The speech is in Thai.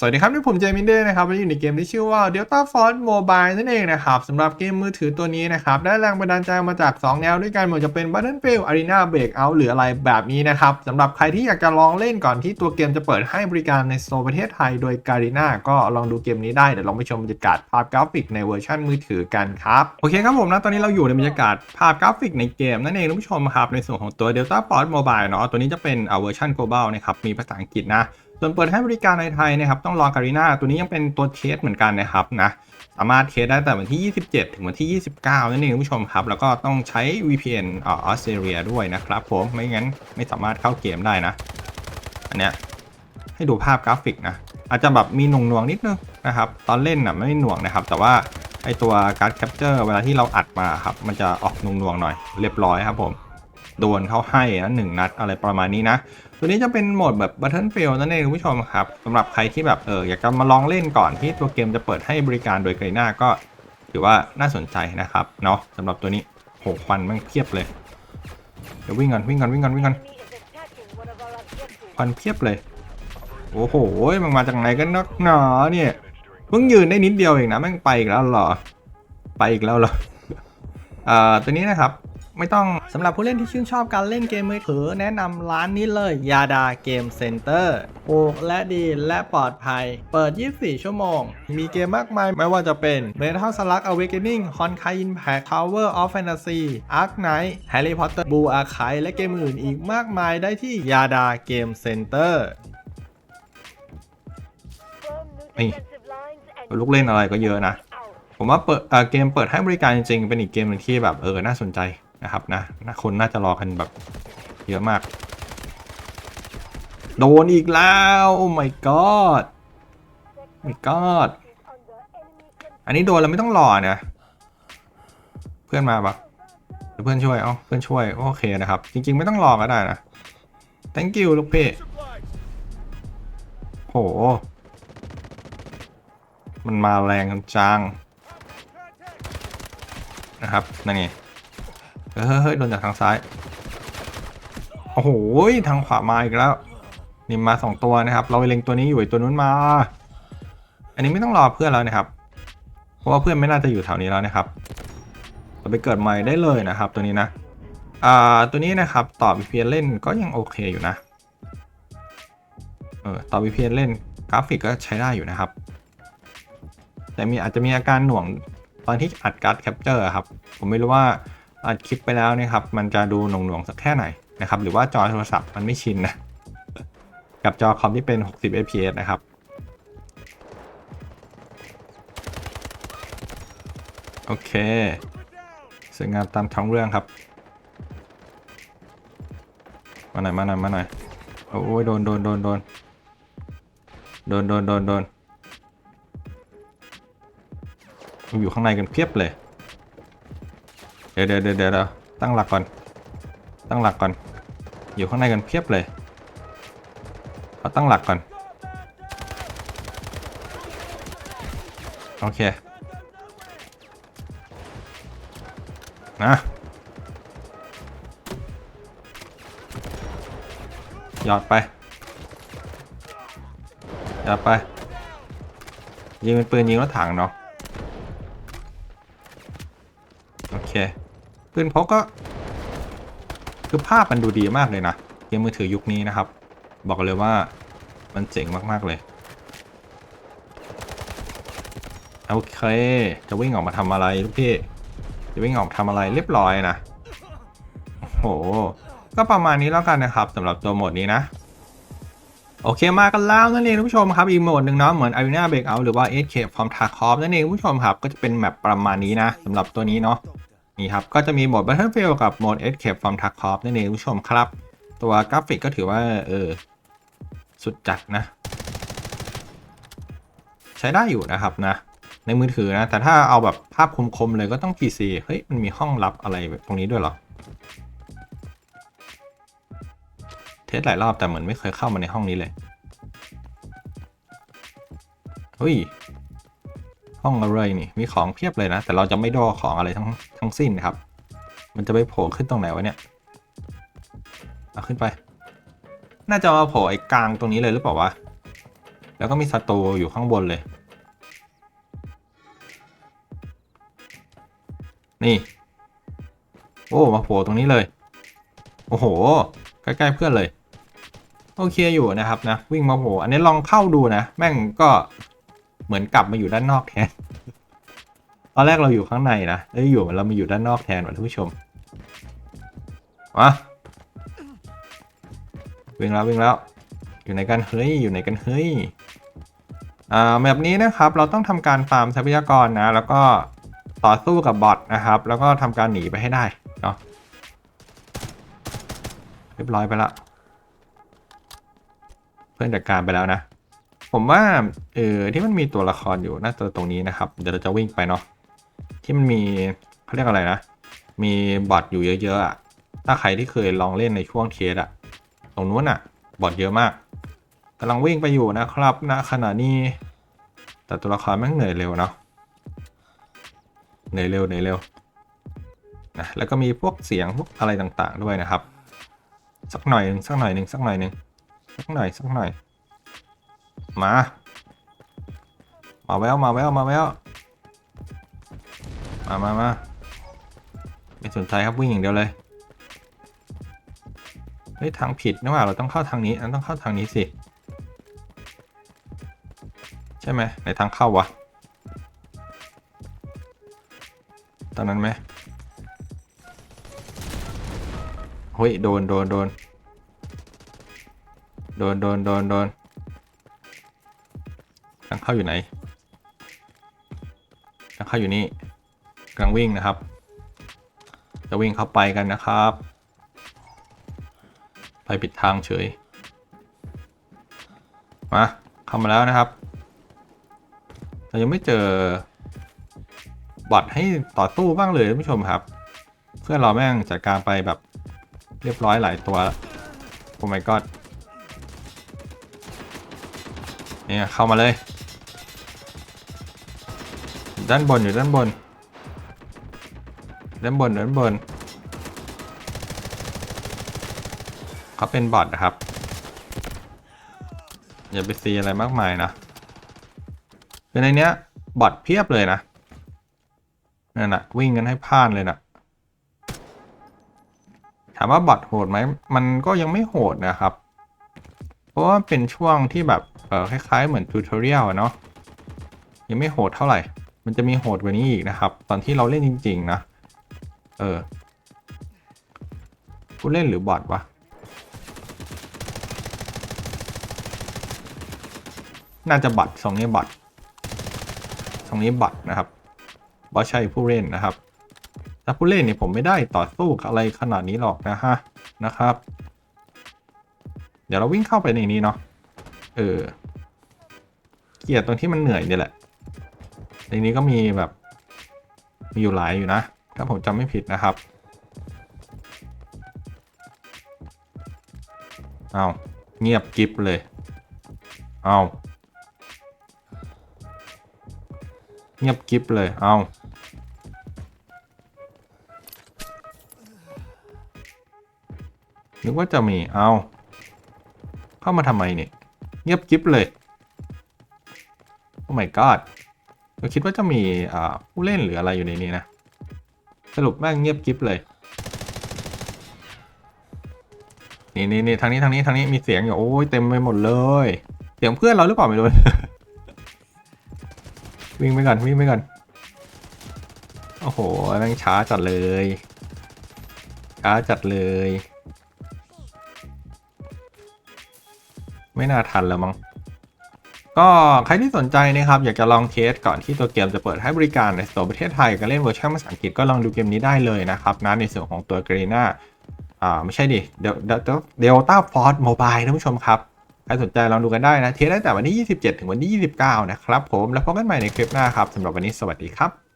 สวัสดีครับที่ผมเจมินเดนะครับวันนี้อยู่ในเกมที่ชื่อว่า Delta Force Mobile นั่นเองนะครับสำหรับเกมมือถือตัวนี้นะครับ ได้แรงบันดาลใจมาจาก 2 แนวด้วยกันเหมือนจะเป็น Battlefield Arena Breakout หรืออะไรแบบนี้นะครับสำหรับใครที่อยากจะลองเล่นก่อนที่ตัวเกมจะเปิดให้บริการในโซนประเทศไทยโดย Garena ก็ลองดูเกมนี้ได้ เดี๋ยวลองไปชมบรรยากาศภาพกราฟิกในเวอร์ชันมือถือกันครับโอเคครับผมนะตอนนี้เราอยู่ในบรรยากาศภาพกราฟิกในเกมนั่นเองท่านผู้ชมครับในส่วนของตัว Delta Force Mobile เนาะตัวนี้จะเป็นเวอร์ชัน global นะครับมีภาษาอังกฤษนะ ส่วนเปิดให้บริการในไทยนะครับต้องรอการีนาตัวนี้ยังเป็นตัวเทสเหมือนกันนะครับนะสามารถเทสได้แต่วันที่ 27 ถึงวันที่ 29 นั่นเองคุณผู้ชมครับ แล้วก็ต้องใช้ VPN ออสเตรเลียด้วยนะครับผมไม่งั้นไม่สามารถเข้าเกมได้นะ อันเนี้ยให้ดูภาพกราฟิกนะ อาจจะแบบมีหน่วงหน่วงนิดนึงนะครับ ตอนเล่นน่ะไม่หน่วงนะครับ แต่ว่าไอตัวการ์ดแคปเจอร์เวลาที่เราอัดมาครับ มันจะออกหน่วงหน่วงหน่อยเรียบร้อยครับผม โดนเข้าให้นะหนึ่งนัดอะไรประมาณนี้นะ ตัวนี้จะเป็นโหมดแบบ Battlefield นั่นเองคุณผู้ชมครับสำหรับใครที่แบบเอออยากจะมาลองเล่นก่อนที่ตัวเกมจะเปิดให้บริการโดยไกน่าก็ถือว่าน่าสนใจนะครับเนาะสำหรับตัวนี้โหควันมันเพียบเลยเดี๋ยววิ่งก่อนวิ่งก่อนวิ่งก่อนวิ่งก่อนควันเพียบเลย โอ้โหมันมาจากไหนกันนักหนาเนี่ยเพิ่งยืนได้นิดเดียวเองนะแม่งไปอีกแล้วหรอ ไปอีกแล้วหรอเอ่อตัวนี้นะครับไม่ต้อง สำหรับผู้เล่นที่ชื่นชอบการเล่นเกมมือถือแนะนำร้านนี้เลยยาดาเกมเซ็นเตอร์ถูกและดีและปลอดภัย เปิด 24 ชั่วโมง มีเกมมากมายไม่ว่าจะเป็น Metal Slug Awakening Honkai Impact Tower of Fantasy Ark Knight Harry Potter Blue Archive และเกมอื่นอีกมากมายได้ที่ยาดาเกมเซ็นเตอร์นี่ลูกเล่นอะไรก็เยอะนะ ผมว่าเปิดเเกมเปิดให้บริการจริงๆ เป็นอีกเกมหนึงที่แบบเออ น่าสนใจ นะครับนะนะคนน่าจะรอกันแบบเยอะมาก โดนอีกแล้วโอ้ my god my god อันนี้โดนแล้วไม่ต้องรอนะเพื่อนมาปะเดี๋ยวเพื่อนช่วย เอ้าเพื่อนช่วย โอเคนะครับ จริง ๆ ไม่ต้องรอก็ได้นะ thank you ลูกพี่โห มันมาแรงจังนะครับ นั่นไง เฮ้ยเฮ้ยโดนจากทางซ้าย โอ้โหทางขวามาอีกแล้ว นี่มาสองตัวนะครับ เราไปเล็งตัวนี้อยู่ไอตัวนู้นมา อันนี้ไม่ต้องรอเพื่อนแล้วนะครับ เพราะว่าเพื่อนไม่น่าจะอยู่แถวนี้แล้วนะครับเราไปเกิดใหม่ได้เลยนะครับ ตัวนี้นะ อ่า ตัวนี้นะครับต่อ VPN เล่นก็ยังโอเคอยู่นะ เออ ต่อ VPN เล่นกราฟิกก็ใช้ได้อยู่นะครับ แต่มีอาจจะมีอาการหน่วงตอนที่อัดการ์ดแคปเจอร์ครับ ผมไม่รู้ว่า อัดคลิปไปแล้วเนะครับ มันจะดูหน่วงๆสักแค่ไหนนะครับ หรือว่าจอโทรศัพท์มันไม่ชินนะ กับจอคอมที่เป็น 60 fps นะครับโอเคสวยงามตามท้องเรื่องครับ มาหน่อยมาหน่อยมาหน่อยโอ้ยโดนโดนโดนโดนโดนโดนโดนโดนอยู่ข้างในกันเพียบเลย ดี๋ยวเดี๋ยวเดี๋ยวเดี๋ยวตั้งหลักก่อน ตั้งหลักก่อน อยู่ข้างในกันเพียบเลยเอาตั้งหลักก่อน โอเค นะหยอดไปหยอดไป ยิงเป็นปืนยิงรถถังเนาะ โอเค ปืนพกก็ คือภาพมันดูดีมากเลยนะเกมมือถือยุคนี้นะครับ บอกเลยว่ามันเจ๋งมาก ๆ เลย โอเค จะวิ่งออกมาทำอะไรลูกพี่ จะวิ่งออกมาทำอะไรเรียบร้อยนะ โอ้โห ก็ประมาณนี้แล้วกันนะครับสำหรับตัวโหมดนี้นะ โอเคมากันแล้วนั่นเองท่านผู้ชมครับ อีกโหมดหนึ่งเนาะเหมือน Arena Breakout หรือว่า Escape from Tarkov นั่นเองท่านผู้ชมครับ ก็จะเป็นแมปประมาณนี้นะสำหรับตัวนี้เนาะ นี่ครับ ก็จะมีโหมด Battlefield กับโหมด Escape from Tarkov นั่นเองท่านผู้ชมครับ ตัวกราฟิกก็ถือว่า เออ สุดจัดนะ ใช้ได้อยู่นะครับนะ ในมือถือนะ แต่ถ้าเอาแบบภาพคมๆเลยก็ต้อง PC เฮ้ย มันมีห้องลับอะไรแบบตรงนี้ด้วยหรอ เทสหลายรอบแต่เหมือนไม่เคยเข้ามาในห้องนี้เลยเฮ้ย ห้องอะไรนี่มีของเพียบเลยนะ แต่เราจะไม่ดอของอะไรทั้งทั้งสิ้นครับ มันจะไปโผล่ขึ้นตรงไหนวะเนี่ยเอาขึ้นไป น่าจะมาโผล่ไอ้กลางตรงนี้เลยหรือเปล่าวะแล้วก็มีศัตรูอยู่ข้างบนเลย นี่ โอ้มาโผล่ตรงนี้เลย โอ้โห ใกล้ๆเพื่อนเลย โอเคอยู่นะครับนะ วิ่งมาโผล่อันนี้ลองเข้าดูนะ แม่งก็ เหมือนกลับมาอยู่ด้านนอกแทน ตอนแรกเราอยู่ข้างในนะแล้วอยู่เรามาอยู่ด้านนอกแทนว่ะท่านผู้ชมมาวิ่งแล้ววิ่งแล้ว อยู่ไหนกันเฮ้ยอยู่ไหนกันเฮ้ยอ่าแบบนี้นะครับเราต้องทำการฟาร์มทรัพยากรนะ แล้วก็ต่อสู้กับบอทนะครับ แล้วก็ทำการหนีไปให้ได้เนาะเรียบร้อยไปละ เพื่อนจัดการไปแล้วนะ ผมว่าเออที่มันมีตัวละครอยู่น่าจะตรงนี้นะครับ เดี๋ยวเราจะวิ่งไปเนาะที่มันมีเขาเรียกอะไรนะ มีบอทอยู่เยอะๆอะถ้าใครที่เคยลองเล่นในช่วงเทสอะตรงนู้นอะบอทเยอะมากกำลังวิ่งไปอยู่นะครับณขณะนี้ แต่ตัวละครแม่งเหนื่อยเร็วเนาะเหนื่อยเร็วเหนื่อยเร็วนะแล้วก็มีพวกเสียงพวกอะไรต่างๆด้วยนะครับ สักหน่อยหนึ่งสักหน่อยหนึ่งสักหน่อยหนึ่งสักหน่อยสักหน่อย มา มาแววมาแววมาแววมามามาไม่สนใจครับวิ่งอย่างเดียวเลยเฮ้ยทางผิดนะว่าเราต้องเข้าทางนี้เราต้องเข้าทางนี้สิ ใช่ไหมในทางเข้าวะตอนนั้นไหมเฮ้ยโดนโดนโดนโดนโดนโดนโดน เข้าอยู่ไหนทางเข้าอยู่นี่กำลังวิ่งนะครับ จะวิ่งเข้าไปกันนะครับ ไปปิดทางเฉย มาเข้ามาแล้วนะครับเรายังไม่เจอบอทให้ต่อสู้บ้างเลยท่านผู้ชมครับ เพื่อนเราแม่งจัดการไปแบบเรียบร้อยหลายตัวโอ้ my god เนี่ยเข้ามาเลย ด้านบนอยู่ด้านบน ด้านบนด้านบนเขาเป็นบอทนะครับ อย่าไปซีอะไรมากมายนะคือในเนี้ยบอทเพียบเลยนะนั่นนะวิ่งกันให้พลาดเลยนะถามว่าบอทโหดไหมมันก็ยังไม่โหดนะครับ เพราะว่าเป็นช่วงที่แบบเออคล้ายๆเหมือนทูตอเรียลเนาะยังไม่โหดเท่าไหร่ มันจะมีโหดกว่านี้อีกนะครับ ตอนที่เราเล่นจริง ๆ นะ เออผู้เล่นหรือบอทวะ น่าจะบัตรสองนี้บัตรสองนี้บัตรนะครับบอใช่ผู้เล่นนะครับถ้าผู้เล่นเนี่ยผมไม่ได้ต่อสู้อะไรขนาดนี้หรอกนะฮะนะครับ เดี๋ยวเราวิ่งเข้าไปในนี้เนาะเออเกลียดตรงที่มันเหนื่อยนี่แหละ ในนี้ก็มีแบบ มีอยู่หลายอยู่นะ ถ้าผมจำไม่ผิดนะครับ เอาเงียบกิฟเลย เอาเงียบกิฟเลย เอานึกว่าจะมี เอา เข้ามาทำไมเนี่ย เงียบกิฟเลย โอ้ my god เราคิดว่าจะมีผู้เล่นหรืออะไรอยู่ในนี้นะ สรุปแม่งเงียบกิฟเลย นี่นี่นี่ทางนี้ทางนี้ทางนี้มีเสียงอยู่โอ้ยเต็มไปหมดเลย เสียงเพื่อนเราหรือเปล่าไม่รู้วิ่งไปก่อนวิ่งไปก่อนโอ้โหแม่งช้าจัดเลยช้าจัดเลย ไม่น่าทันแล้วมั้ง ก็ใครที่สนใจนะครับ อยากจะลองเทสก่อนที่ตัวเกมจะเปิดให้บริการในสโตร์ประเทศไทยการเล่นเวอร์ชันภาษาอังกฤษก็ลองดูเกมนี้ได้เลยนะครับนะในส่วนของตัวกรีน่าอ่าไม่ใช่ดิเดลเดลเดลต้าฟอร์ดโมบายท่านผู้ชมครับใครสนใจลองดูกันได้นะ เทสได้งแต่วันที่ 27 ถึงวันที่ 29 นะครับผม แล้วพบกันใหม่ในคลิปหน้าครับสำหรับวันนี้สวัสดีครับ